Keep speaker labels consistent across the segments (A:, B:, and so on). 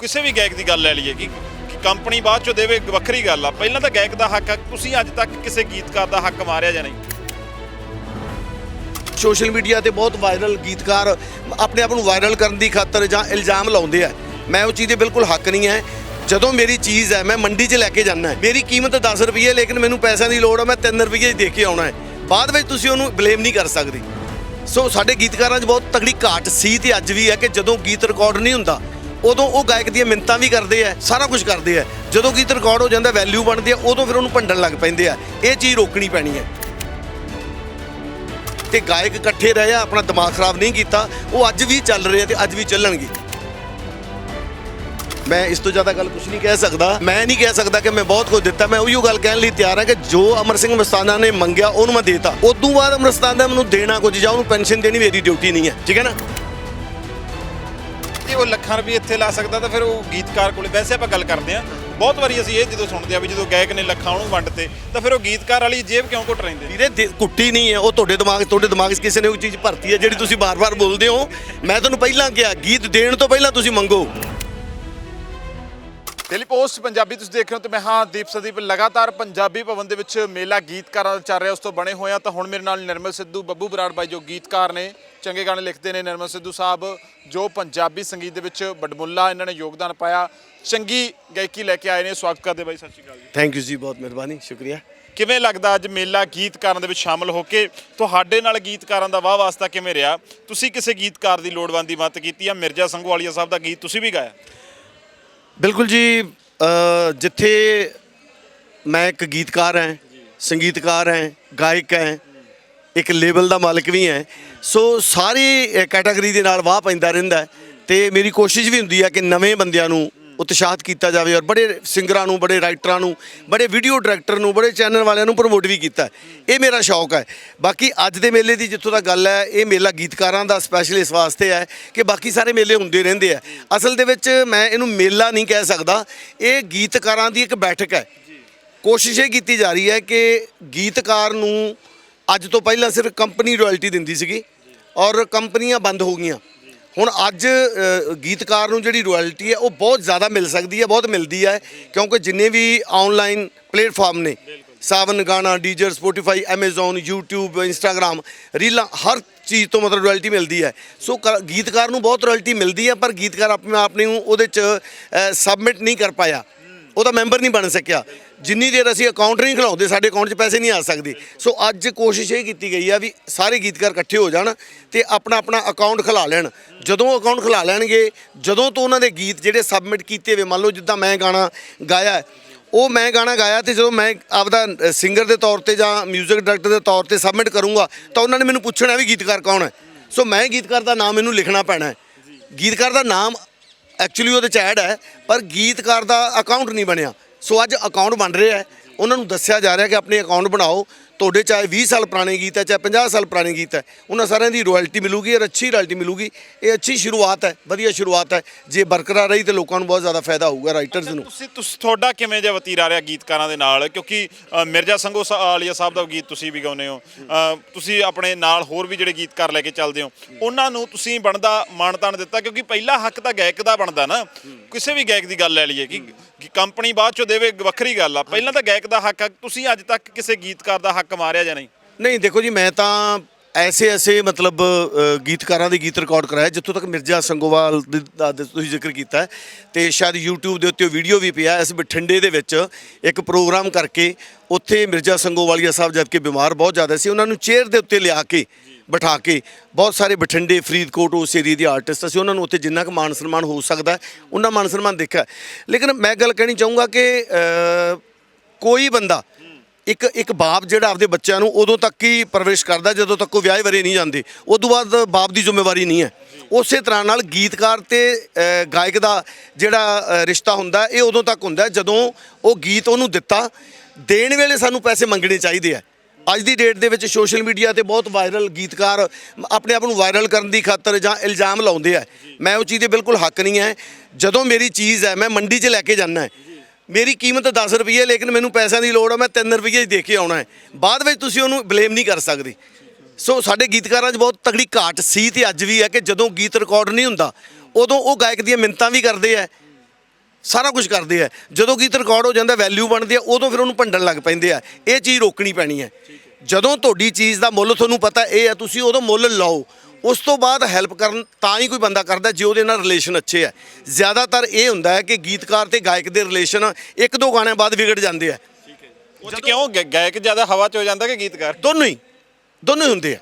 A: ਕਿਸੇ ਵੀ ਗਾਇਕ ਦੀ ਗੱਲ ਲੈ ਲਈਏ ਕਿ ਕੰਪਨੀ ਬਾਅਦ ਚੋਂ ਦੇਵੇ, ਵੱਖਰੀ ਗੱਲ ਆ। ਪਹਿਲਾਂ ਤਾਂ ਗਾਇਕ ਦਾ ਹੱਕ ਆ। ਤੁਸੀਂ ਅੱਜ ਤੱਕ ਕਿਸੇ ਗੀਤਕਾਰ ਦਾ ਹੱਕ ਮਾਰਿਆ ਜਾਂ ਨਹੀਂ?
B: ਸੋਸ਼ਲ ਮੀਡੀਆ ਤੇ ਬਹੁਤ ਵਾਇਰਲ ਗੀਤਕਾਰ ਆਪਣੇ ਆਪ ਨੂੰ ਵਾਇਰਲ ਕਰਨ ਦੀ ਖਾਤਰ ਜਾਂ ਇਲਜ਼ਾਮ ਲਾਉਂਦੇ ਆ। ਮੈਂ ਉਹ ਚੀਜ਼ ਦੇ ਬਿਲਕੁਲ ਹੱਕ ਨਹੀਂ ਹੈ ਜਦੋਂ ਮੇਰੀ ਚੀਜ਼ ਹੈ ਮੈਂ ਮੰਡੀ 'ਚ ਲੈ ਕੇ ਜਾਣਾ ਹੈ ਮੇਰੀ ਕੀਮਤ 10 ਰੁਪਏ ਲੇਕਿਨ ਮੈਨੂੰ ਪੈਸਿਆਂ ਦੀ ਲੋੜ ਹੈ ਮੈਂ 3 ਰੁਪਏ ਦੇ ਕੇ ਆਉਣਾ ਹੈ ਬਾਅਦ ਵਿੱਚ ਤੁਸੀਂ ਉਹਨੂੰ ਬਲੇਮ ਨਹੀਂ ਕਰ ਸਕਦੇ। ਸੋ ਸਾਡੇ ਗੀਤਕਾਰਾਂ 'ਚ ਬਹੁਤ ਤਕੜੀ ਘਾਟ ਸੀ ਤੇ ਅੱਜ ਵੀ ਹੈ ਕਿ ਜਦੋਂ ਗੀਤ ਰਿਕਾਰਡ ਨਹੀਂ ਹੁੰਦਾ ਉਦੋਂ ਉਹ ਗਾਇਕ ਦੀਆਂ ਮਿੰਤਾਂ ਵੀ ਕਰਦੇ ਆ, ਸਾਰਾ ਕੁਝ ਕਰਦੇ ਆ। ਜਦੋਂ ਗੀਤ ਰਿਕਾਰਡ ਹੋ ਜਾਂਦਾ ਵੈਲਿਊ ਬਣਦੀ ਆ, ਉਦੋਂ ਫਿਰ ਉਹਨੂੰ ਭੰਡਣ ਲੱਗ ਪੈਂਦੇ ਆ। ਇਹ ਚੀਜ਼ ਰੋਕਣੀ ਪੈਣੀ ਹੈ ਤੇ ਗਾਇਕ ਇਕੱਠੇ ਰਹੇ ਆ, ਆਪਣਾ ਦਿਮਾਗ ਖਰਾਬ ਨਹੀਂ ਕੀਤਾ, ਉਹ ਅੱਜ ਵੀ ਚੱਲ ਰਹੇ ਆ ਤੇ ਅੱਜ ਵੀ ਚੱਲਣਗੇ। ਮੈਂ ਇਸ ਤੋਂ ਜ਼ਿਆਦਾ ਗੱਲ ਕੁਝ ਨਹੀਂ ਕਹਿ ਸਕਦਾ। ਮੈਂ ਨਹੀਂ ਕਹਿ ਸਕਦਾ ਕਿ ਮੈਂ ਬਹੁਤ ਕੁਝ ਦਿੱਤਾ। ਮੈਂ ਉਹੀਓ ਗੱਲ ਕਹਿਣ ਲਈ ਤਿਆਰ ਹਾਂ ਕਿ ਜੋ ਅਮਰ ਸਿੰਘ ਮਸਤਾਨਾ ਨੇ ਮੰਗਿਆ, ਉਹਨੂੰ ਮੈਂ ਦੇਤਾ। ਉਦੋਂ ਬਾਅਦ ਅਮਰ ਮਸਤਾਨਾ ਮੈਨੂੰ ਦੇਣਾ ਕੁਝ ਜਾਂ ਉਹਨੂੰ ਪੈਨਸ਼ਨ ਦੇਣੀ ਮੇਰੀ ਡਿਊਟੀ ਨਹੀਂ ਹੈ। ਠੀਕ ਹੈ ਨਾ?
A: ਉਹ ਲੱਖਾਂ ਰੁਪਏ ਇੱਥੇ ਲਾ ਸਕਦਾ ਤਾਂ ਫਿਰ ਉਹ ਗੀਤਕਾਰ ਕੋਲੇ ਵੈਸੇ ਆਪਾਂ ਗੱਲ ਕਰਦੇ ਆ ਬਹੁਤ ਵਾਰੀ ਅਸੀਂ ਇਹ ਜਦੋਂ ਸੁਣਦੇ ਆ ਵੀ ਜਦੋਂ ਗਾਇਕ ਨੇ ਲੱਖਾਂ ਉਹਨੂੰ ਵੰਡਤੇ ਤਾਂ ਫਿਰ ਉਹ ਗੀਤਕਾਰ ਵਾਲੀ ਜੇਬ ਕਿਉਂ ਘੁੱਟ ਰਹਿੰਦੇ
B: ਵੀਰੇ, ਦੇ- ਕੁੱਟੀ ਨਹੀਂ ਹੈ, ਉਹ ਤੁਹਾਡੇ ਦਿਮਾਗ ਤੁਹਾਡੇ ਦਿਮਾਗ 'ਚ ਕਿਸੇ ਨੇ ਉਹ ਚੀਜ਼ ਭਰਤੀ ਹੈ ਜਿਹੜੀ ਤੁਸੀਂ ਬਾਰ-ਬਾਰ ਬੋਲਦੇ ਹੋ। ਮੈਂ ਤੁਹਾਨੂੰ ਪਹਿਲਾਂ ਕਿਹਾ, ਗੀਤ ਦੇਣ ਤੋਂ ਪਹਿਲਾਂ ਤੁਸੀਂ ਮੰਗੋ।
A: ਡੇਲੀ ਪੋਸਟ ਪੰਜਾਬੀ ਤੁਸੀਂ ਦੇਖ ਰਹੇ ਹੋ ਤੇ ਮੈਂ ਹਾਂ ਦੀਪ ਸੰਦੀਪ ਲਗਾਤਾਰ ਪੰਜਾਬੀ ਭਵਨ ਦੇ ਵਿੱਚ ਮੇਲਾ ਗੀਤਕਾਰਾਂ ਦਾ ਚੱਲ ਰਿਹਾ ਉਸ ਤੋਂ ਬਣੇ ਹੋਏ ਆ ਤਾਂ ਹੁਣ ਮੇਰੇ ਨਾਲ ਨਿਰਮਲ ਸਿੱਧੂ ਬੱਬੂ ਬਰਾੜ ਬਾਈ ਜੋ ਗੀਤਕਾਰ ਨੇ ਚੰਗੇ ਗਾਣੇ ਲਿਖਦੇ ਨੇ ਨਿਰਮਲ ਸਿੱਧੂ ਸਾਹਿਬ ਜੋ ਪੰਜਾਬੀ ਸੰਗੀਤ ਦੇ ਵਿੱਚ ਬਡਮੁੱਲਾ ਇਹਨਾਂ ਨੇ ਯੋਗਦਾਨ ਪਾਇਆ। ਚੰਗੀ ਗਾਇਕੀ ਲੈ ਕੇ ਆਏ ਨੇ ਸਵਾਗਤ ਕਰਦੇ ਬਾਈ ਸਤਿ ਸ਼੍ਰੀ ਅਕਾਲ ਜੀ।
B: ਥੈਂਕ ਯੂ ਜੀ ਬਹੁਤ ਮਿਹਰਬਾਨੀ ਸ਼ੁਕਰੀਆ।
A: ਕਿਵੇਂ ਲੱਗਦਾ ਅੱਜ ਮੇਲਾ ਗੀਤਕਾਰਾਂ ਦੇ ਵਿੱਚ ਸ਼ਾਮਲ ਹੋ ਕੇ? ਤੁਹਾਡੇ ਨਾਲ ਗੀਤਕਾਰਾਂ ਦਾ ਵਾਹ ਵਾਸਤਾ ਕਿਵੇਂ ਰਿਹਾ? ਤੁਸੀਂ ਕਿਸੇ ਗੀਤਕਾਰ ਦੀ ਲੋੜਵੰਦ ਮਦਦ ਕੀਤੀ ਆ? ਮਿਰਜ਼ਾ ਸੰਘਵਾਲੀਆ ਸਾਹਿਬ ਦਾ ਗੀਤ ਤੁਸੀਂ ਵੀ ਗਾਇਆ?
B: ਬਿਲਕੁਲ ਜੀ ਅ, ਜਿੱਥੇ ਮੈਂ ਇੱਕ ਗੀਤਕਾਰ ਹਾਂ ਸੰਗੀਤਕਾਰ ਹਾਂ ਗਾਇਕ ਹਾਂ ਇੱਕ ਲੇਬਲ ਦਾ ਮਾਲਕ ਵੀ ਹਾਂ ਸੋ ਸਾਰੀ ਕੈਟਾਗਰੀ ਦੇ ਨਾਲ ਵਾਹ ਪੈਂਦਾ ਰਹਿੰਦਾ ਹੈ ਤੇ ਮੇਰੀ ਕੋਸ਼ਿਸ਼ ਵੀ ਹੁੰਦੀ ਹੈ ਕਿ ਨਵੇਂ ਬੰਦਿਆਂ ਨੂੰ ਉਤਸ਼ਾਹਤ ਕੀਤਾ ਜਾਵੇ ਔਰ ਬੜੇ ਸਿੰਗਰਾਂ ਨੂੰ, ਬੜੇ ਰਾਈਟਰਾਂ ਨੂੰ, ਬੜੇ ਵੀਡੀਓ ਡਾਇਰੈਕਟਰ ਨੂੰ, ਬੜੇ ਚੈਨਲ ਵਾਲਿਆਂ ਨੂੰ ਪ੍ਰਮੋਟ ਵੀ ਕੀਤਾ। ਇਹ ਮੇਰਾ ਸ਼ੌਕ ਹੈ। ਬਾਕੀ ਅੱਜ ਦੇ ਮੇਲੇ ਦੀ ਜਿੱਥੋਂ ਤੱਕ ਗੱਲ ਹੈ, ਇਹ ਮੇਲਾ ਗੀਤਕਾਰਾਂ ਦਾ ਸਪੈਸ਼ਲ ਇਸ ਵਾਸਤੇ ਹੈ ਕਿ ਬਾਕੀ ਸਾਰੇ ਮੇਲੇ ਹੁੰਦੇ ਰਹਿੰਦੇ ਆ। ਅਸਲ ਦੇ ਵਿੱਚ ਮੈਂ ਇਹਨੂੰ ਮੇਲਾ ਨਹੀਂ ਕਹਿ ਸਕਦਾ। ਇਹ ਗੀਤਕਾਰਾਂ ਦੀ ਇੱਕ ਬੈਠਕ ਹੈ। ਕੋਸ਼ਿਸ਼ ਇਹ ਕੀਤੀ ਜਾ ਰਹੀ ਹੈ ਕਿ ਗੀਤਕਾਰ ਨੂੰ ਅੱਜ ਤੋਂ ਪਹਿਲਾਂ ਸਿਰਫ ਕੰਪਨੀ ਰਾਇਲਟੀ ਦਿੰਦੀ ਸੀਗੀ ਔਰ ਕੰਪਨੀਆਂ ਬੰਦ ਹੋ ਗਈਆਂ। ਹੁਣ ਅੱਜ ਗੀਤਕਾਰ ਨੂੰ ਜਿਹੜੀ ਰਾਇਲਟੀ ਹੈ, ਉਹ ਬਹੁਤ ਜ਼ਿਆਦਾ ਮਿਲ ਸਕਦੀ ਹੈ, ਬਹੁਤ ਮਿਲਦੀ ਹੈ, ਕਿਉਂਕਿ ਜਿੰਨੇ ਵੀ ਆਨਲਾਈਨ ਪਲੇਟਫਾਰਮ ਨੇ, Saavn Gaana Deezer Spotify Amazon YouTube Instagram ਰੀਲਾਂ, ਹਰ ਚੀਜ਼ ਤੋਂ ਮਤਲਬ ਰਾਇਲਟੀ ਮਿਲਦੀ ਹੈ। ਸੋ ਕ- ਗੀਤਕਾਰ ਨੂੰ ਬਹੁਤ ਰਾਇਲਟੀ ਮਿਲਦੀ ਹੈ, ਪਰ ਗੀਤਕਾਰ ਆਪਣੇ ਆਪ ਨੂੰ ਉਹਦੇ ਚ ਸਬਮਿਟ ਨਹੀਂ ਕਰ ਪਾਇਆ। ਉਹਦਾ ਮੈਂਬਰ ਨਹੀਂ ਬਣ ਸਕਿਆ। ਜਿੰਨੀ ਦੇਰ ਅਸੀਂ ਅਕਾਊਂਟ ਨਹੀਂ ਖਿਲਾਉਂਦੇ ਸਾਡੇ ਅਕਾਊਂਟ 'ਚ ਪੈਸੇ ਨਹੀਂ ਆ ਸਕਦੇ। ਸੋ ਅੱਜ ਕੋਸ਼ਿਸ਼ ਇਹ ਕੀਤੀ ਗਈ ਆ ਵੀ ਸਾਰੇ ਗੀਤਕਾਰ ਇਕੱਠੇ ਹੋ ਜਾਣ ਤੇ ਆਪਣਾ ਆਪਣਾ ਅਕਾਊਂਟ ਖਿਲਾ ਲੈਣ। ਜਦੋਂ ਅਕਾਊਂਟ ਖਿਲਾ ਲੈਣਗੇ, ਜਦੋਂ ਤੋਂ ਉਹਨਾਂ ਦੇ ਗੀਤ ਜਿਹੜੇ ਸਬਮਿਟ ਕੀਤੇ ਹੋਏ, ਮੰਨ ਲਓ ਜਿੱਦਾਂ ਮੈਂ ਗਾਣਾ ਗਾਇਆ, ਉਹ ਮੈਂ ਗਾਣਾ ਗਾਇਆ ਤੇ ਜਦੋਂ ਮੈਂ ਆਪਦਾ ਸਿੰਗਰ ਦੇ ਤੌਰ ਤੇ ਜਾਂ 뮤직 ਡਾਇਰੈਕਟਰ ਦੇ ਤੌਰ ਤੇ ਸਬਮਿਟ ਕਰੂੰਗਾ, ਤਾਂ ਉਹਨਾਂ ਨੇ ਮੈਨੂੰ ਪੁੱਛਣਾ ਵੀ ਗੀਤਕਾਰ ਕੌਣ ਹੈ? ਸੋ ਮੈਂ ਗੀਤਕਾਰ ਦਾ ਨਾਮ ਮੈਨੂੰ ਲਿਖਣਾ ਪੈਣਾ ਹੈ। ਗੀਤਕਾਰ ਦਾ ਨਾਮ ਐਕਚੁਅਲੀ ਉਹਦੇ ਚ ਐਡ ਹੈ, ਪਰ ਗੀਤਕਾਰ ਦਾ ਅਕਾਊਂਟ ਨਹੀਂ ਬਣਿਆ। ਸੋ ਅੱਜ ਅਕਾਊਂਟ ਬਣ ਰਿਹਾ ਹੈ। ਉਹਨਾਂ ਨੂੰ ਦੱਸਿਆ ਜਾ ਰਿਹਾ ਕਿ ਆਪਣੇ ਅਕਾਊਂਟ ਬਣਾਓ। ਤੁਹਾਡੇ ਚਾਹੇ 20 ਸਾਲ ਪੁਰਾਣੇ ਗੀਤ ਹੈ ਚਾਹੇ 50 ਸਾਲ ਪੁਰਾਣੇ ਗੀਤ ਹੈ ਉਹਨਾਂ ਸਾਰਿਆਂ ਦੀ ਰਾਇਲਟੀ ਮਿਲੂਗੀ ਔਰ ਅੱਛੀ ਰਾਇਲਟੀ ਮਿਲੂਗੀ। ਇਹ ਅੱਛੀ ਸ਼ੁਰੂਆਤ ਹੈ ਵਧੀਆ ਸ਼ੁਰੂਆਤ ਹੈ। ਜੇ ਬਰਕਰਾਰ ਰਹੀ ਤੇ ਲੋਕਾਂ ਨੂੰ ਬਹੁਤ ਜ਼ਿਆਦਾ ਫਾਇਦਾ ਹੋਊਗਾ ਰਾਈਟਰਸ ਨੂੰ।
A: ਤੁਸੀਂ ਤੁਸੀਂ ਤੁਹਾਡਾ ਕਿਵੇਂ ਜਿਹਾ ਵਤੀਰਾ ਰਿਹਾ ਗੀਤਕਾਰਾਂ ਦੇ ਨਾਲ? ਕਿਉਂਕਿ ਮਿਰਜ਼ਾ ਸੰਘੋ ਆਲੀਆ ਸਾਹਿਬ ਦਾ ਗੀਤ ਤੁਸੀਂ ਵੀ ਗਾਉਂਦੇ ਹੋ। ਤੁਸੀਂ ਆਪਣੇ ਨਾਲ ਹੋਰ ਵੀ ਜਿਹੜੇ ਗੀਤਕਾਰ ਲੈ ਕੇ ਚੱਲਦੇ ਹੋ ਉਹਨਾਂ ਨੂੰ ਤੁਸੀਂ ਬਣਦਾ ਮਾਣਤਾਣ ਦਿੱਤਾ? ਕਿਉਂਕਿ ਪਹਿਲਾ ਹੱਕ ਤਾਂ ਗਾਇਕ ਦਾ ਬਣਦਾ ਨਾ। ਕਿਸੇ ਵੀ ਗਾਇਕ ਦੀ ਗੱਲ ਲੈ ਲਈਏ ਕਿ ਕੰਪਨੀ ਬਾਅਦ ਚੋਂ ਦੇਵੇ ਵੱਖਰੀ ਗੱਲ ਆ। ਪਹਿਲਾਂ ਤਾਂ ਗਾਇਕ ਦਾ ਹੱਕ ਆ। ਤੁਸੀਂ ਅੱਜ ਤੱਕ ਕਿਸੇ ਗੀਤਕਾਰ ਦਾ ਹੱਕ ਮਾਰਿਆ ਜਾਂ ਨਹੀਂ?
B: ਨਹੀਂ, ਦੇਖੋ ਜੀ, ਮੈਂ ਤਾਂ ਐਸੇ ਐਸੇ ਮਤਲਬ ਗੀਤਕਾਰਾਂ ਦੇ ਗੀਤ ਰਿਕਾਰਡ ਕਰਾਇਆ, ਜਿੱਥੋਂ ਤੱਕ ਮਿਰਜ਼ਾ ਸੰਗੋਵਾਲ ਦੀ- ਦਾ ਤੁਸੀਂ ਜ਼ਿਕਰ ਕੀਤਾ ਹੈ। ਤੇ ਸ਼ਾਇਦ YouTube ਦੇ ਉੱਤੇ ਵੀਡੀਓ ਵੀ ਪਿਆ, ਇਸ ਬਠਿੰਡੇ ਦੇ ਵਿੱਚ ਇੱਕ ਪ੍ਰੋਗਰਾਮ ਕਰਕੇ ਉੱਥੇ ਮਿਰਜ਼ਾ ਸੰਗੋਵਾਲੀਆ ਸਾਹਿਬ ਜਦ ਕਿ ਬਿਮਾਰ ਬਹੁਤ ਜ਼ਿਆਦਾ ਸੀ, ਉਹਨਾਂ ਨੂੰ ਚੇਅਰ ਦੇ ਉੱਤੇ ਲਿਆ ਕੇ, ਬਿਠਾ ਕੇ ਬਹੁਤ ਸਾਰੇ ਬਠਿੰਡੇ, ਫਰੀਦਕੋਟ, ਉਸ ਏਰੀਏ ਦੇ ਆਰਟਿਸਟ ਅਸੀਂ ਉਹਨਾਂ ਨੂੰ ਉੱਥੇ ਜਿੰਨਾ ਕੁ ਮਾਨ ਸਨਮਾਨ ਹੋ ਸਕਦਾ ਉਹਨਾਂ ਮਾਨ ਸਨਮਾਨ ਦੇਖਿਆ। ਲੇਕਿਨ ਮੈਂ ਗੱਲ ਕਹਿਣੀ ਚਾਹੂੰਗਾ ਕਿ ਕੋਈ ਬੰਦਾ ਇੱਕ ਇੱਕ ਬਾਪ ਜਿਹੜਾ ਆਪਦੇ ਬੱਚਿਆਂ ਨੂੰ ਉਦੋਂ ਤੱਕ ਹੀ ਪਰਵਰਿਸ਼ ਕਰਦਾ ਜਦੋਂ ਤੱਕ ਉਹ ਵਿਆਹੇ ਵਰੇ ਨਹੀਂ ਜਾਂਦੇ। ਉਸ ਤੋਂ ਬਾਅਦ ਬਾਪ ਦੀ ਜ਼ਿੰਮੇਵਾਰੀ ਨਹੀਂ ਹੈ। ਉਸੇ ਤਰ੍ਹਾਂ ਨਾਲ ਗੀਤਕਾਰ ਤੇ ਗਾਇਕ ਦਾ ਜਿਹੜਾ ਰਿਸ਼ਤਾ ਹੁੰਦਾ, ਇਹ ਉਦੋਂ ਤੱਕ ਹੁੰਦਾ ਜਦੋਂ ਉਹ ਗੀਤ ਉਹਨੂੰ ਦਿੱਤਾ। ਦੇਣ ਵੇਲੇ ਸਾਨੂੰ ਪੈਸੇ ਮੰਗਣੇ ਚਾਹੀਦੇ ਆ ਅੱਜ ਦੀ ਡੇਟ ਦੇ ਵਿੱਚ ਸੋਸ਼ਲ ਮੀਡੀਆ ਤੇ ਬਹੁਤ ਵਾਇਰਲ ਗੀਤਕਾਰ ਆਪਣੇ ਆਪ ਨੂੰ ਵਾਇਰਲ ਕਰਨ ਦੀ ਖਾਤਰ ਜਾਂ ਇਲਜ਼ਾਮ ਲਾਉਂਦੇ ਆ ਮੈਂ ਉਹ ਚੀਜ਼ ਦੇ ਬਿਲਕੁਲ ਹੱਕ ਨਹੀਂ ਹੈ। ਜਦੋਂ ਮੇਰੀ ਚੀਜ਼ ਹੈ, ਮੈਂ ਮੰਡੀ 'ਚ ਲੈ ਕੇ ਜਾਣਾ ਹੈ। ਮੇਰੀ ਕੀਮਤ 10 ਰੁਪਏ ਲੇਕਿਨ ਮੈਨੂੰ ਪੈਸਿਆਂ ਦੀ ਲੋੜ ਹੈ ਮੈਂ 3 ਰੁਪਏ ਦੇ ਕੇ ਆਉਣਾ ਹੈ। ਬਾਅਦ ਵਿੱਚ ਤੁਸੀਂ ਉਹਨੂੰ ਬਲੇਮ ਨਹੀਂ ਕਰ ਸਕਦੇ। ਸੋ ਸਾਡੇ ਗੀਤਕਾਰਾਂ 'ਚ ਬਹੁਤ ਤਗੜੀ ਘਾਟ ਸੀ ਤੇ ਅੱਜ ਵੀ ਹੈ ਕਿ ਜਦੋਂ ਗੀਤ ਰਿਕਾਰਡ ਨਹੀਂ ਹੁੰਦਾ, ਉਦੋਂ ਉਹ ਗਾਇਕ ਦੀਆਂ ਮਿੰਤਾਂ ਵੀ ਕਰਦੇ ਆ ਸਾਰਾ ਕੁਝ ਕਰਦੇ ਆ ਜਦੋਂ ਗੀਤ ਰਿਕਾਰਡ ਹੋ ਜਾਂਦਾ ਵੈਲਿਊ ਬਣਦੀ ਆ ਉਦੋਂ ਫਿਰ ਉਹਨੂੰ ਭੰਡਣ ਲੱਗ ਪੈਂਦੇ ਆ। ਇਹ ਚੀਜ਼ ਰੋਕਣੀ ਪੈਣੀ ਹੈ। ਜਦੋਂ ਤੁਹਾਡੀ ਚੀਜ਼ ਦਾ ਮੁੱਲ ਤੁਹਾਨੂੰ ਪਤਾ, ਇਹ ਆ ਤੁਸੀਂ ਉਦੋਂ ਮੁੱਲ ਲਾਓ। ਉਸ ਤੋਂ ਬਾਅਦ ਹੈਲਪ ਕਰਨ ਤਾਂ ਹੀ ਕੋਈ ਬੰਦਾ ਕਰਦਾ ਜੇ ਉਹਦੇ ਨਾਲ ਰਿਲੇਸ਼ਨ ਅੱਛੇ ਆ। ਜ਼ਿਆਦਾਤਰ ਇਹ ਹੁੰਦਾ ਹੈ ਕਿ ਗੀਤਕਾਰ ਤੇ ਗਾਇਕ ਦੇ ਰਿਲੇਸ਼ਨ ਇੱਕ ਦੋ ਗਾਣਿਆਂ ਬਾਅਦ ਵਿਗੜ ਜਾਂਦੇ ਆ।
A: ਉਹ 'ਚ ਕਿਉਂ? ਗ- ਗਾਇਕ ਜ਼ਿਆਦਾ ਹਵਾ 'ਚ ਹੋ ਜਾਂਦਾ ਕਿ ਗੀਤਕਾਰ?
B: ਦੋਨੋਂ ਹੀ। ਦੋਨੋਂ ਹੀ ਹੁੰਦੇ ਆ।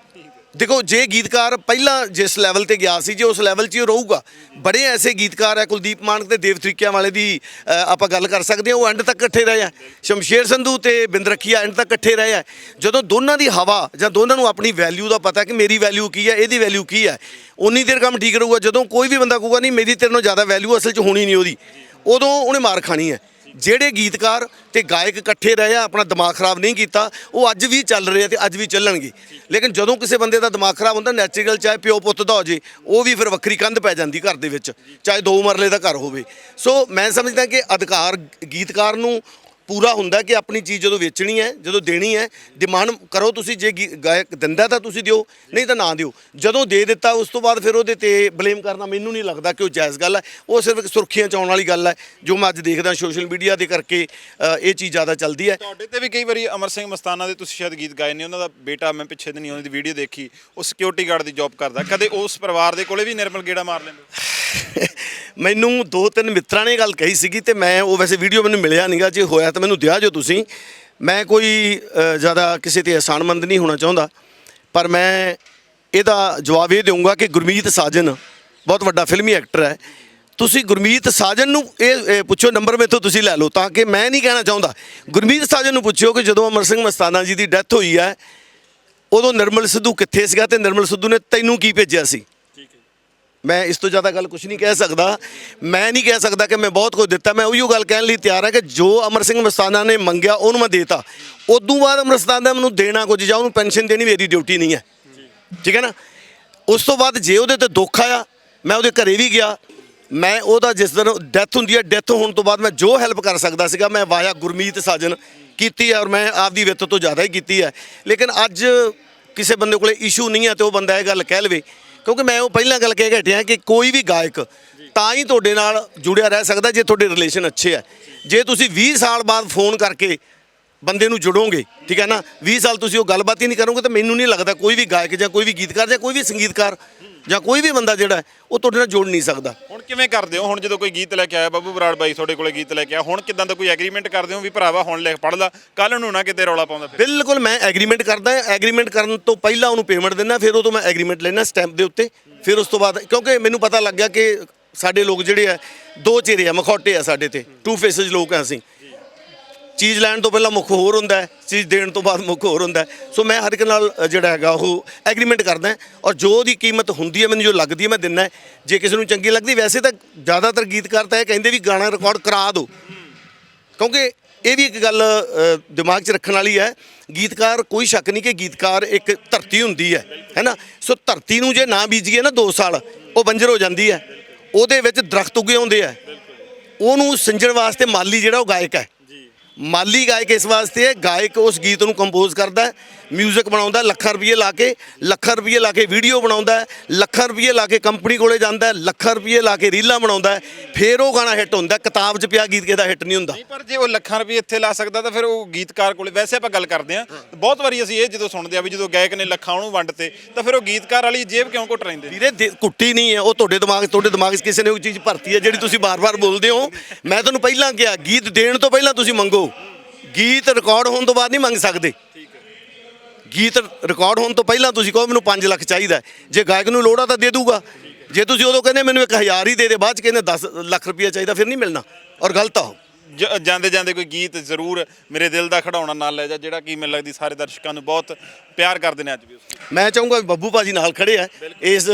B: ਦੇਖੋ, ਜੇ ਗੀਤਕਾਰ ਪਹਿਲਾਂ ਜਿਸ ਲੈਵਲ ਤੇ ਗਿਆ ਸੀ, ਜੇ ਉਸ ਲੈਵਲ 'ਚ ਹੀ ਉਹ ਰਹੂਗਾ, ਬੜੇ ਐਸੇ ਗੀਤਕਾਰ ਹੈ ਕੁਲਦੀਪ ਮਾਨਕ ਤੇ ਦੇਵ ਤਰੀਕਿਆਂ ਵਾਲੇ ਦੀ ਆਪਾਂ ਗੱਲ ਕਰ ਸਕਦੇ ਹਾਂ, ਉਹ ਐਂਡ ਤੱਕ ਇਕੱਠੇ ਰਹੇ ਆ। ਸ਼ਮਸ਼ੇਰ ਸੰਧੂ ਤੇ ਬਿੰਦਰਖੀਆ ਐਂਡ ਤੱਕ ਇਕੱਠੇ ਰਹੇ ਆ। ਜਦੋਂ ਦੋਨਾਂ ਦੀ ਹਵਾ ਜਾਂ ਦੋਨਾਂ ਨੂੰ ਆਪਣੀ ਵੈਲਿਊ ਦਾ ਪਤਾ ਕਿ ਮੇਰੀ ਵੈਲਿਊ ਕੀ ਹੈ ਇਹਦੀ ਵੈਲਿਊ ਕੀ ਹੈ ਉਨੀ ਦੇਰ ਕੰਮ ਠੀਕ ਰਹੂਗਾ। ਜਦੋਂ ਕੋਈ ਵੀ ਬੰਦਾ ਕਹੂਗਾ, ਨਹੀਂ, ਮੇਰੀ ਤੇਰੇ ਨਾਲੋਂ ਜ਼ਿਆਦਾ ਵੈਲਿਊ ਅਸਲ 'ਚ ਹੋਣੀ ਨਹੀਂ ਉਹਦੀ, ਉਦੋਂ ਉਹਨੇ ਮਾਰ ਖਾਣੀ ਹੈ ਜਿਹੜੇ ਗੀਤਕਾਰ ਤੇ ਗਾਇਕ ਇਕੱਠੇ ਰਹੇ ਆ, ਆਪਣਾ ਦਿਮਾਗ ਖਰਾਬ ਨਹੀਂ ਕੀਤਾ, ਉਹ ਅੱਜ ਵੀ ਚੱਲ ਰਹੇ ਆ ਤੇ ਅੱਜ ਵੀ ਚੱਲਣਗੇ। ਲੇਕਿਨ ਜਦੋਂ ਕਿਸੇ ਬੰਦੇ ਦਾ ਦਿਮਾਗ ਖਰਾਬ ਹੁੰਦਾ ਨੈਚੁਰਲ ਚਾਹੇ ਪਿਓ ਪੁੱਤ ਦਾ ਹੋ ਜੇ, ਉਹ ਵੀ ਫਿਰ ਵੱਖਰੀ ਕੰਧ ਪੈ ਜਾਂਦੀ ਘਰ ਦੇ ਵਿੱਚ, ਚਾਹੇ ਦੋ ਮਰਲੇ ਦਾ ਘਰ ਹੋਵੇ। ਸੋ ਮੈਂ ਸਮਝਦਾ ਕਿ ਅਧਿਕਾਰ, ਗੀਤਕਾਰ ਨੂੰ ਪੂਰਾ ਹੁੰਦਾ ਕਿ ਆਪਣੀ ਚੀਜ਼ ਜਦੋਂ ਵੇਚਣੀ ਹੈ ਜਦੋਂ ਦੇਣੀ ਹੈ ਡਿਮਾਂਡ ਕਰੋ ਤੁਸੀਂ ਜੇ ਗੀ- ਗਾਇਕ ਦਿੰਦਾ ਤਾਂ ਤੁਸੀਂ ਦਿਓ ਨਹੀਂ ਤਾਂ ਨਾ ਦਿਓ। ਜਦੋਂ ਦੇ ਦਿੱਤਾ ਉਸ ਤੋਂ ਬਾਅਦ ਫਿਰ ਉਹਦੇ ਤੇ ਬਲੇਮ ਕਰਨਾ ਮੈਨੂੰ ਨਹੀਂ ਲੱਗਦਾ ਕਿ ਉਹ ਜਾਇਜ਼ ਗੱਲ ਹੈ। ਉਹ ਸਿਰਫ ਇੱਕ ਸੁਰਖੀਆਂ ਚ ਆਉਣ ਵਾਲੀ ਗੱਲ ਹੈ ਜੋ ਮੈਂ ਅੱਜ ਦੇਖਦਾ ਸੋਸ਼ਲ ਮੀਡੀਆ ਦੇ ਕਰਕੇ ਅ, ਇਹ ਚੀਜ਼ ਜ਼ਿਆਦਾ ਚੱਲਦੀ ਹੈ।
A: ਤੁਹਾਡੇ ਤੇ ਵੀ ਕਈ ਵਾਰੀ ਅਮਰ ਸਿੰਘ ਮਸਤਾਨਾ ਦੇ ਤੁਸੀਂ ਸ਼ਾਇਦ ਗੀਤ ਗਾਏ ਨੇ ਉਹਨਾਂ ਦਾ ਬੇਟਾ ਮੈਂ ਪਿੱਛੇ ਦਿਨੀ ਉਹਨਾਂ ਦੀ ਵੀਡੀਓ ਦੇਖੀ ਉਹ ਸਿਕਿਉਰਿਟੀ ਗਾਰਡ ਦੀ ਜੌਬ ਕਰਦਾ। ਕਦੇ ਉਸ ਪਰਿਵਾਰ ਦੇ ਕੋਲੇ ਵੀ ਨਿਰਮਲ ਗੇੜਾ ਮਾਰ ਲੈਂਦੇ
B: ਮੈਨੂੰ ਦੋ ਤਿੰਨ ਮਿੱਤਰਾਂ ਨੇ ਗੱਲ ਕਹੀ ਸੀਗੀ ਤੇ ਮੈਂ ਉਹ ਵੈਸੇ ਵੀਡੀਓ ਮੈਨੂੰ ਮਿਲਿਆ ਨਹੀਂਗਾ ਜੇ ਹੋਇਆ ਤਾਂ ਮੈਨੂੰ ਦਿਆ ਜੋ ਤੁਸੀਂ। ਮੈਂ ਕੋਈ ਜ਼ਿਆਦਾ ਕਿਸੇ ਤੇ ਅਹਿਸਾਨਮੰਦ ਨਹੀਂ ਹੋਣਾ ਚਾਹੁੰਦਾ। ਪਰ ਮੈਂ ਇਹਦਾ ਜਵਾਬ ਇਹ ਦੇਵਾਂਗਾ ਕਿ ਗੁਰਮੀਤ ਸਾਜਨ ਬਹੁਤ ਵੱਡਾ ਫਿਲਮੀ ਐਕਟਰ ਹੈ। ਤੁਸੀਂ ਗੁਰਮੀਤ ਸਾਜਨ ਨੂੰ ਇਹ ਇਹ ਪੁੱਛੋ, ਨੰਬਰ ਮੇਥੋਂ ਤੁਸੀਂ ਲੈ ਲਓ ਤਾਂ ਕਿ ਮੈਂ ਨਹੀਂ ਕਹਿਣਾ ਚਾਹੁੰਦਾ। ਗੁਰਮੀਤ ਸਾਜਨ ਨੂੰ ਪੁੱਛਿਓ ਕਿ ਜਦੋਂ ਅਮਰ ਸਿੰਘ ਮਸਤਾਨਾ ਜੀ ਦੀ ਡੈਥ ਹੋਈ ਹੈ, ਉਦੋਂ ਨਿਰਮਲ ਸਿੱਧੂ ਕਿੱਥੇ ਸੀਗਾ ਤੇ ਨਿਰਮਲ ਸਿੱਧੂ ਨੇ ਤੈਨੂੰ ਕੀ ਭੇਜਿਆ ਸੀ? ਮੈਂ ਇਸ ਤੋਂ ਜ਼ਿਆਦਾ ਗੱਲ ਕੁਝ ਨਹੀਂ ਕਹਿ ਸਕਦਾ। ਮੈਂ ਨਹੀਂ ਕਹਿ ਸਕਦਾ ਕਿ ਮੈਂ ਬਹੁਤ ਕੁਝ ਦਿੱਤਾ। ਮੈਂ ਉਹੀਓ ਗੱਲ ਕਹਿਣ ਲਈ ਤਿਆਰ ਹਾਂ ਕਿ ਜੋ ਅਮਰ ਸਿੰਘ ਮਸਤਾਨਾ ਨੇ ਮੰਗਿਆ, ਉਹਨੂੰ ਮੈਂ ਦੇਤਾ। ਉਦੋਂ ਬਾਅਦ ਅਮਰ ਮਸਤਾਨਾ ਮੈਨੂੰ ਦੇਣਾ ਕੁਝ ਜਾਂ ਉਹਨੂੰ ਪੈਨਸ਼ਨ ਦੇਣੀ ਮੇਰੀ ਡਿਊਟੀ ਨਹੀਂ ਹੈ। ਠੀਕ ਹੈ ਨਾ? ਉਸ ਤੋਂ ਬਾਅਦ ਜੇ ਉਹਦੇ ਤੇ ਦੁੱਖ ਆਇਆ, ਮੈਂ ਉਹਦੇ ਘਰੇ ਵੀ ਗਿਆ। ਮੈਂ ਉਹਦਾ ਜਿਸ ਦਿਨ ਡੈਥ ਹੁੰਦੀ ਹੈ, ਡੈਥ ਹੋਣ ਤੋਂ ਬਾਅਦ ਮੈਂ ਜੋ ਹੈਲਪ ਕਰ ਸਕਦਾ ਸੀਗਾ, ਮੈਂ ਵਾਇਆ ਗੁਰਮੀਤ ਸਾਜਨ ਕੀਤੀ ਹੈ ਔਰ ਮੈਂ ਆਪਦੀ ਵਿੱਤ ਤੋਂ ਜ਼ਿਆਦਾ ਹੀ ਕੀਤੀ ਹੈ। ਲੇਕਿਨ ਅੱਜ ਕਿਸੇ ਬੰਦੇ ਕੋਲੇ ਇਸ਼ੂ ਨਹੀਂ ਹੈ ਤੇ ਉਹ ਬੰਦਾ ਇਹ ਗੱਲ ਕਹਿ ਲਵੇ। ਕਿਉਂਕਿ ਮੈਂ ਉਹ ਪਹਿਲਾਂ ਗੱਲ ਕਹਿ ਕੇ ਹਟਿਆ ਕਿ ਕੋਈ ਵੀ ਗਾਇਕ ਤਾਂ ਹੀ ਤੁਹਾਡੇ ਨਾਲ ਜੁੜਿਆ ਰਹਿ ਸਕਦਾ ਜੇ ਤੁਹਾਡੇ ਰਿਲੇਸ਼ਨ ਅੱਛੇ ਆ। ਜੇ ਤੁਸੀਂ 20 ਸਾਲ ਬਾਅਦ ਫੋਨ ਕਰਕੇ ਬੰਦੇ ਨੂੰ ਜੁੜੋਗੇ, ਠੀਕ ਹੈ ਨਾ? 20 ਸਾਲ ਤੁਸੀਂ ਉਹ ਗੱਲਬਾਤ ਹੀ ਨਹੀਂ ਕਰੋਗੇ ਤਾਂ ਮੈਨੂੰ ਨਹੀਂ ਲੱਗਦਾ ਕੋਈ ਵੀ ਗਾਇਕ ਜਾਂ ਕੋਈ ਵੀ ਗੀਤਕਾਰ ਜਾਂ ਕੋਈ ਵੀ ਸੰਗੀਤਕਾਰ ਜਾਂ ਕੋਈ ਵੀ ਬੰਦਾ ਜਿਹੜਾ ਉਹ ਤੁਹਾਡੇ ਨਾਲ ਜੁੜ ਨਹੀਂ ਸਕਦਾ।
A: ਹੁਣ ਕਿਵੇਂ ਕਰਦੇ ਹੋ? ਹੁਣ ਜਦੋਂ ਕੋਈ ਗੀਤ ਲੈ ਕੇ ਆਇਆ ਬੱਬੂ ਬਰਾੜ ਬਾਈ ਤੁਹਾਡੇ ਕੋਲੇ ਗੀਤ ਲੈ ਕੇ ਆਇਆ ਹੁਣ ਕਿਦਾਂ ਦਾ ਕੋਈ ਐਗਰੀਮੈਂਟ ਕਰਦੇ ਹੋ ਵੀ ਭਰਾਵਾ ਹੁਣ ਲਿਖ ਪੜ ਲਾ ਕੱਲ ਨੂੰ ਨਾ ਕਿਤੇ ਰੌਲਾ ਪਾਉਂਦਾ ਫਿਰ?
B: ਬਿਲਕੁਲ ਮੈਂ ਐਗਰੀਮੈਂਟ ਕਰਦਾ ਐਗਰੀਮੈਂਟ ਕਰਨ ਤੋਂ ਪਹਿਲਾਂ ਉਹਨੂੰ ਪੇਮੈਂਟ ਦਿੰਦਾ ਫਿਰ ਉਹ ਤੋਂ ਮੈਂ ਐਗਰੀਮੈਂਟ ਲੈਣਾ ਸਟੈਂਪ ਦੇ ਉੱਤੇ। ਫਿਰ ਉਸ ਤੋਂ ਬਾਅਦ ਕਿਉਂਕਿ ਮੈਨੂੰ ਪਤਾ ਲੱਗ ਗਿਆ ਕਿ ਸਾਡੇ ਲੋਕ ਜਿਹੜੇ ਆ ਦੋ ਚਿਹਰੇ ਆ ਮਖੌਟੇ ਆ ਸਾਡੇ ਤੇ। ਟੂ ਫੇਸਸ ਲੋਕ ਆ ਅਸੀਂ। ਚੀਜ਼ ਲੈਣ ਤੋਂ ਪਹਿਲਾਂ ਮੁੱਖ ਹੋਰ ਹੁੰਦਾ ਹੈ, ਚੀਜ਼ ਦੇਣ ਤੋਂ ਬਾਅਦ ਮੁੱਖ ਹੋਰ ਹੁੰਦਾ ਸੋ ਮੈਂ ਹਰ ਇੱਕ ਨਾਲ ਜਿਹੜਾ ਹੈਗਾ, ਉਹ ਐਗਰੀਮੈਂਟ ਕਰਦਾ ਔਰ ਜੋ ਉਹਦੀ ਕੀਮਤ ਹੁੰਦੀ ਹੈ, ਮੈਨੂੰ ਜੋ ਲੱਗਦੀ ਹੈ, ਮੈਂ ਦਿੰਦਾ ਜੇ ਕਿਸੇ ਨੂੰ ਚੰਗੀ ਲੱਗਦੀ, ਵੈਸੇ ਤਾਂ ਜ਼ਿਆਦਾਤਰ ਗੀਤਕਾਰ ਤਾਂ ਇਹ ਕਹਿੰਦੇ ਵੀ ਗਾਣਾ ਰਿਕਾਰਡ ਕਰਾ ਦਿਓ। ਕਿਉਂਕਿ ਇਹ ਵੀ ਇੱਕ ਗੱਲ ਦਿਮਾਗ 'ਚ ਰੱਖਣ ਵਾਲੀ ਹੈ, ਗੀਤਕਾਰ ਕੋਈ ਸ਼ੱਕ ਨਹੀਂ ਕਿ ਗੀਤਕਾਰ ਇੱਕ ਧਰਤੀ ਹੁੰਦੀ ਹੈ ਹੈਨਾ ਸੋ ਧਰਤੀ ਨੂੰ ਜੇ ਨਾ ਬੀਜੀਏ ਨਾ 2 ਸਾਲ, ਉਹ ਬੰਜਰ ਹੋ ਜਾਂਦੀ ਹੈ। ਉਹਦੇ ਵਿੱਚ ਦਰਖਤ ਉੱਗੇ ਹੁੰਦੇ ਆ। ਉਹਨੂੰ ਸਿੰਜਣ ਵਾਸਤੇ ਮਾਲੀ ਜਿਹੜਾ ਉਹ ਗਾਇਕ ਹੈ। ਮਾਲੀ ਗਾਇਕ ਇਸ ਵਾਸਤੇ ਹੈ ਗਾਇਕ ਉਸ ਗੀਤ ਨੂੰ ਕੰਪੋਜ਼ ਕਰਦਾ 직 ਬਣਾਉਂਦਾ ਲੱਖਾਂ ਰੁਪਏ ਲਾ ਕੇ ਲੱਖਾਂ ਰੁਪਏ ਲਾ ਕੇ ਵੀਡੀਓ ਬਣਾਉਂਦਾ ਲੱਖਾਂ ਰੁਪਏ ਲਾ ਕੇ ਕੰਪਨੀ ਕੋਲੇ ਜਾਂਦਾ ਲੱਖਾਂ ਰੁਪਏ ਲਾ ਕੇ ਰੀਲਾਂ ਬਣਾਉਂਦਾ ਫਿਰ ਉਹ ਗਾਣਾ ਹਿੱਟ ਹੁੰਦਾ। ਕਿਤਾਬ 'ਚ ਪਿਆ ਗੀਤ ਕਿਸੇ ਦਾ ਹਿੱਟ ਨਹੀਂ ਹੁੰਦਾ।
A: ਨਹੀਂ ਪਰ ਜੇ ਉਹ ਲੱਖਾਂ ਰੁਪਏ ਇੱਥੇ ਲਾ ਸਕਦਾ ਤਾਂ ਫਿਰ ਉਹ ਗੀਤਕਾਰ ਕੋਲੇ ਵੈਸੇ ਆਪਾਂ ਗੱਲ ਕਰਦੇ ਆ ਬਹੁਤ ਵਾਰੀ ਅਸੀਂ ਇਹ ਜਦੋਂ ਸੁਣਦੇ ਆ ਵੀ ਜਦੋਂ ਗਾਇਕ ਨੇ ਲੱਖਾਂ ਉਹਨੂੰ ਵੰਡਤੇ ਤਾਂ ਫਿਰ ਉਹ ਗੀਤਕਾਰ ਵਾਲੀ ਜੇਬ ਕਿਉਂ ਘੁੱਟ ਰਹਿੰਦੇ
B: ਵੀਰੇ ਦੇ- ਕੁੱਟੀ ਨਹੀਂ ਹੈ ਉਹ ਤੁਹਾਡੇ ਦਿਮਾਗ ਤੁਹਾਡੇ ਦਿਮਾਗ 'ਚ ਕਿਸੇ ਨੇ ਉਹ ਚੀਜ਼ ਭਰਤੀ ਹੈ ਜਿਹੜੀ ਤੁਸੀਂ ਬਾਰ-ਬਾਰ ਬੋਲਦੇ ਹੋ। ਮੈਂ ਤੁਹਾਨੂੰ ਪਹਿਲਾਂ ਕਿਹਾ ਗੀਤ ਦੇਣ ਤੋਂ ਪਹਿਲਾਂ ਤੁਸੀਂ ਮੰਗੋ। ਗੀਤ ਰਿਕਾਰਡ ਹੋਣ ਤੋਂ ਬਾਅਦ ਨਹੀਂ ਮੰਗ ਸਕਦੇ। ਗੀਤ ਰਿਕਾਰਡ ਹੋਣ ਤੋਂ ਪਹਿਲਾਂ ਤੁਸੀਂ ਕਹੋ ਮੈਨੂੰ 5 ਲੱਖ ਚਾਹੀਦਾ। ਜੇ ਗਾਇਕ ਨੂੰ ਲੋੜ ਆ ਤਾਂ ਦੇ ਦੂਗਾ। ਜੇ ਤੁਸੀਂ ਉਦੋਂ ਕਹਿੰਦੇ ਮੈਨੂੰ 1000 ਹੀ ਦੇ ਦੇ ਬਾਅਦ ਚ ਕਹਿੰਦੇ 10 ਲੱਖ ਰੁਪਇਆ ਚਾਹੀਦਾ ਫਿਰ ਨਹੀਂ ਮਿਲਣਾ। ਔਰ ਗਲਤ ਆ
A: ਜਾਂਦੇ ਜਾਂਦੇ ਕੋਈ ਗੀਤ ਜ਼ਰੂਰ ਮੇਰੇ ਦਿਲ ਦਾ ਖੜਾਉਣਾ ਨਾਲ ਲੈ ਜਾ ਜਿਹੜਾ ਕਿ ਮੈਨੂੰ ਲੱਗਦੀ ਸਾਰੇ ਦਰਸ਼ਕਾਂ ਨੂੰ ਬਹੁਤ ਪਿਆਰ ਕਰਦੇ ਨੇ ਅੱਜ ਵੀ
B: ਮੈਂ ਚਾਹੂੰਗਾ ਬੱਬੂ ਭਾਜੀ ਨਾਲ ਖੜੇ ਆ। ਇਸ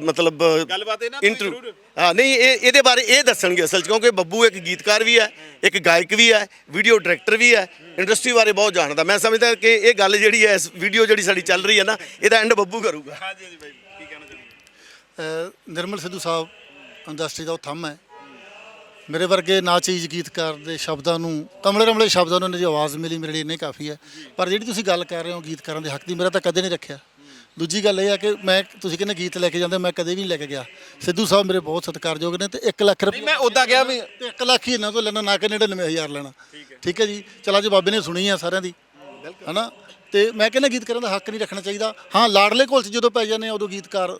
B: ਮਤਲਬ
A: ਗੱਲਬਾਤ ਇਹਨਾਂ
B: ਇੰਟਰਵਿਊ
A: ਜ਼ਰੂਰ।
B: ਹਾਂ ਨਹੀਂ ਇਹ ਇਹਦੇ ਬਾਰੇ ਇਹ ਦੱਸਣਗੇ ਅਸਲ 'ਚ ਕਿਉਂਕਿ ਬੱਬੂ ਇੱਕ ਗੀਤਕਾਰ ਵੀ ਹੈ ਇੱਕ ਗਾਇਕ ਵੀ ਹੈ ਵੀਡੀਓ ਡਾਇਰੈਕਟਰ ਵੀ ਹੈ ਇੰਡਸਟਰੀ ਬਾਰੇ ਬਹੁਤ ਜਾਣਦਾ। ਮੈਂ ਸਮਝਦਾ ਕਿ ਇਹ ਗੱਲ ਜਿਹੜੀ ਹੈ ਇਸ ਵੀਡੀਓ ਜਿਹੜੀ ਸਾਡੀ ਚੱਲ ਰਹੀ ਹੈ ਨਾ ਇਹਦਾ ਐਂਡ ਬੱਬੂ ਕਰੂਗਾ।
A: ਹਾਂਜੀ ਹਾਂਜੀ ਬਾਈ ਕੀ ਕਹਿਣਾ ਚਾਹੁੰਦੇ
C: ਅ, ਨਿਰਮਲ ਸਿੱਧੂ ਸਾਹਿਬ ਇੰਡਸਟਰੀ ਦਾ ਉਹ ਥੰਮ ਹੈ। ਮੇਰੇ ਵਰਗੇ ਨਾਚੀਜ਼ ਗੀਤਕਾਰ ਦੇ ਸ਼ਬਦਾਂ ਨੂੰ ਕਮਲੇ ਰਮਲੇ ਸ਼ਬਦਾਂ ਨੂੰ ਦੀ ਆਵਾਜ਼ ਮਿਲੀ ਮੇਰੇ ਲਈ ਇੰਨੇ ਕਾਫੀ ਹੈ। ਪਰ ਜਿਹੜੀ ਤੁਸੀਂ ਗੱਲ ਕਰ ਰਹੇ ਹੋ ਗੀਤਕਾਰਾਂ ਦੇ ਹੱਕ ਦੀ ਮੇਰਾ ਤਾਂ ਕਦੇ ਨਹੀਂ ਰੱਖਿਆ। ਦੂਜੀ ਗੱਲ ਇਹ ਆ ਕਿ ਮੈਂ ਤੁਸੀਂ ਕਹਿੰਦੇ ਗੀਤ ਲੈ ਕੇ ਜਾਂਦੇ ਮੈਂ ਕਦੇ ਵੀ ਨਹੀਂ ਲੈ ਕੇ ਗਿਆ। ਸਿੱਧੂ ਸਾਹਿਬ ਮੇਰੇ ਬਹੁਤ ਸਤਿਕਾਰਯੋਗ ਨੇ ਤੇ 1 ਲੱਖ ਰੁਪਏ
A: ਮੈਂ ਉਦਾਂ ਕਿਹਾ ਵੀ
C: ਤੇ 1 ਲੱਖ ਹੀ ਇਹਨਾਂ ਤੋਂ ਲੈਣਾ ਨਾ ਕਿ 99000 ਲੈਣਾ। ਠੀਕ ਹੈ ਜੀ? ਚਲ ਅੱਜ ਬਾਬੇ ਨੇ ਸੁਣੀ ਆ ਸਾਰਿਆਂ ਦੀ। ਹਨਾ? ਤੇ ਮੈਂ ਕਹਿੰਦਾ ਗੀਤ ਕਰਨ ਦਾ ਹੱਕ ਨਹੀਂ ਰੱਖਣਾ ਚਾਹੀਦਾ। ਹਾਂ ਲਾਡਲੇ ਕੋਲ 'ਚ ਜਦੋਂ ਪੈ ਜਾਂਦੇ ਆ ਉਦੋਂ ਗੀਤਕਾਰ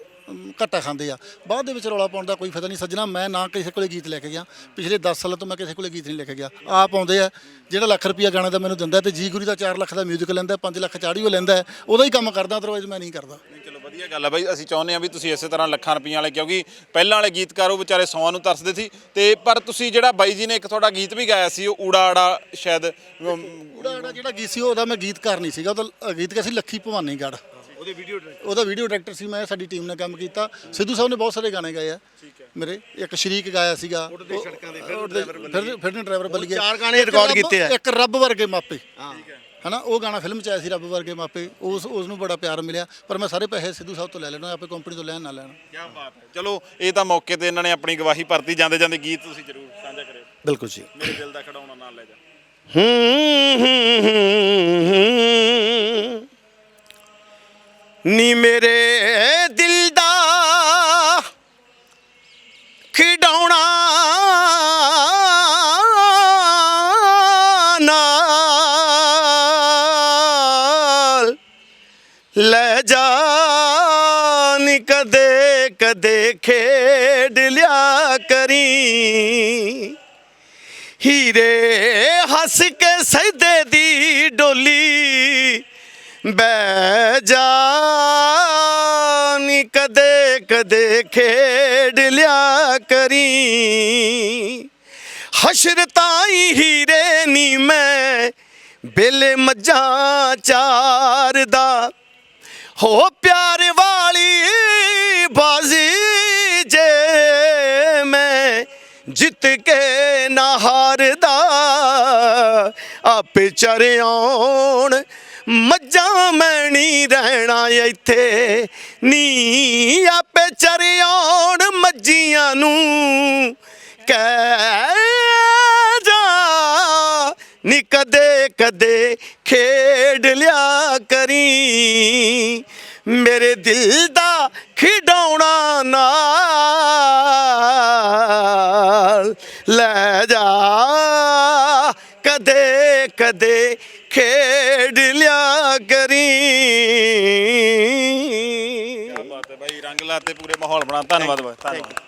C: ਘੱਟਾ ਖਾਂਦੇ ਆ। ਬਾਅਦ ਦੇ ਵਿੱਚ ਰੌਲਾ ਪਾਉਣ ਦਾ ਕੋਈ ਫਾਇਦਾ ਨਹੀਂ। ਸੱਜਣਾ ਮੈਂ ਨਾ ਕਿਸੇ ਕੋਲੇ ਗੀਤ ਲੈ ਕੇ ਗਿਆ। ਪਿਛਲੇ 10 ਸਾਲਾਂ ਤੋਂ ਮੈਂ ਕਿਸੇ ਕੋਲੇ ਗੀਤ ਨਹੀਂ ਲੈ ਕੇ ਗਿਆ। ਆਪ ਆਉਂਦੇ ਆ। ਜਿਹੜਾ ਲੱਖ ਰੁਪਿਆ ਗਾਣੇ ਦਾ ਮੈਨੂੰ ਦਿੰਦਾ ਤੇ ਜੀ ਗੁਰੀ ਦਾ 4 ਲੱਖ ਦਾ 뮤직 ਲੈਂਦਾ 5 ਲੱਖ ਚਾੜੀ ਉਹ ਲੈਂਦਾ ਉਹਦਾ ਹੀ ਕੰਮ ਕਰਦਾ ਅਦਰਵਾਈਜ਼ ਮੈਂ ਨਹੀਂ ਕਰਦਾ।
A: ਨਹੀਂ ਚਲੋ ਵਧੀਆ ਗੱਲ ਆ ਬਾਈ। ਅਸੀਂ ਚਾਹੁੰਦੇ ਆ ਵੀ ਤੁਸੀਂ ਇਸੇ ਤਰ੍ਹਾਂ ਲੱਖਾਂ ਰੁਪਈਆਂ ਵਾਲੇ ਕਿਉਂਕਿ ਪਹਿਲਾਂ ਵਾਲੇ ਗੀਤਕਾਰ ਉਹ ਵਿਚਾਰੇ ਸੌਆਂ ਨੂੰ ਤਰਸਦੇ ਸੀ। ਤੇ ਪਰ ਤੁਸੀਂ ਜਿਹੜਾ ਬਾਈ ਜੀ ਨੇ ਇੱਕ ਤੁਹਾਡਾ ਗੀਤ ਵੀ ਗਾਇਆ ਸੀ ਉਹ ਊੜਾ ਆੜਾ ਸ਼ਾਇਦ
C: ਉਹਦਾ ਜਿਹੜਾ ਗੀਤ ਸੀ ਉਹਦਾ ਮੈਂ ਗੀਤਕਾਰ ਨਹੀਂ ਸੀਗਾ। ਉਹਦਾ ਅ, ਗੀਤ ਕਿਹਾ ਸੀ ਲੱਖੀ ਭਵਾਨੀਗੜ੍ਹ।
B: ਉਹਦੇ ਵੀਡੀਓ ਡਾਇਰੈਕਟਰ
C: ਉਹਦਾ ਵੀਡੀਓ ਡਾਇਰੈਕਟਰ ਸੀ ਮੈਂ ਸਾਡੀ ਟੀਮ ਨੇ ਕੰਮ ਕੀਤਾ। ਸਿੱਧੂ ਸਾਹਿਬ ਨੇ ਬਹੁਤ ਸਾਰੇ ਗਾਣੇ ਗਾਏ ਆ। ਮੇਰੇ ਇੱਕ ਸ਼ਰੀਕ ਗਾਇਆ ਸੀਗਾ।
B: ਉੱਡਦੇ ਸੜਕਾਂ ਦੇ, ਫਿਰ ਡਰਾਈਵਰ
C: ਫਿਰ ਡਰਾਈਵਰ ਬੱਲੀਏ
B: ਚਾਰ ਗਾਣੇ
C: ਰੱਬ-
B: ਕੀਤੇ ਆ।
C: ਇੱਕ ਰੱਬ ਵਰਗੇ ਮਾਪੇ। ਹਨਾ ਉਹ ਗਾਣਾ ਫਿਲਮ ਚ ਆਇਆ ਸੀ ਰੱਬ ਵਰਗੇ ਮਾਪੇ। ਉਸ ਉਸ ਨੂੰ ਬੜਾ ਪਿਆਰ ਮਿਲਿਆ। ਪਰ ਮੈਂ ਸਾਰੇ ਪੈਸੇ ਸਿੱਧੂ ਸਾਹਿਬ ਤੋਂ ਲੈ ਲੈਣਾ ਆਪੇ ਕੰਪਨੀ ਤੋਂ ਲੈਣ ਨਾ ਲੈਣਾ।
A: ਕੀ ਬਾਤ ਹੈ। ਚਲੋ ਇਹ ਤਾਂ ਮੌਕੇ ਤੇ ਇਹਨਾਂ ਨੇ ਆਪਣੀ ਗਵਾਹੀ ਭਰਤੀ। ਜਾਂਦੇ ਜਾਂਦੇ ਗੀਤ ਤੁਸੀਂ ਜ਼ਰੂਰ ਸਾਂਝਾ ਕਰਿਓ।
B: ਬਿਲਕੁਲ ਜੀ।
A: ਮੇਰੇ ਦਿਲ ਦਾ ਖੜਾਉਣਾ ਨਾਲ ਲੈ ਜਾ।
B: ਨੀ ਮੇਰੇ ਦਿਲ ਦਾ ਖਿਡੌਣਾ ਨਾਲ। ਲੈ ਜਾ ਨੀ ਕਦੇ ਕਦੇ ਖੇਡ ਲਿਆ ਕਰੀ। ਹੀਰੇ ਹੱਸ ਕੇ ਸਜਦੇ ਦੀ ਡੋਲੀ। ਬਹਿ ਜਾ, ਨੀ ਕਦੇ ਕਦੇ ਖੇਡ ਲਿਆ ਕਰੀ। ਹਸ਼ਰ ਤਾਈ ਹੀਰੇ ਨੀ ਮੈਂ ਬੇਲੇ ਮੱਝਾਂ ਚਾਰਦਾ। ਹੋ ਪਿਆਰ ਵਾਲੀ ਬਾਜ਼ੀ ਜੇ ਮੈਂ ਜਿੱਤ ਕੇ ਨਾ ਹਾਰਦਾ, ਆਪੇ ਚਰਿਆਉਣ ਮੱਝਾਂ ਮੈਂ ਨਹੀਂ ਰਹਿਣਾ ਇੱਥੇ। ਨੀ ਆਪੇ ਚਰਿਆਉਣ ਮੱਝੀਆਂ ਨੂੰ। ਕਹਿ ਜਾ, ਨੀ ਕਦੇ ਕਦੇ ਖੇਡ ਲਿਆ ਕਰੀ। ਮੇਰੇ ਦਿਲ ਦਾ ਖਿਡੌਣਾ ਨਾਲ। ਲੈ ਜਾ, ਕਦੇ ਕਦੇ ਖੇਡ
A: ਕੀ? ਬਾਤ ਹੈ ਬਾਈ ਰੰਗ ਲਾਤੇ ਪੂਰੇ ਮਾਹੌਲ ਬਣਾ। ਧੰਨਵਾਦ ਬਾਈ ਧੰਨਵਾਦ।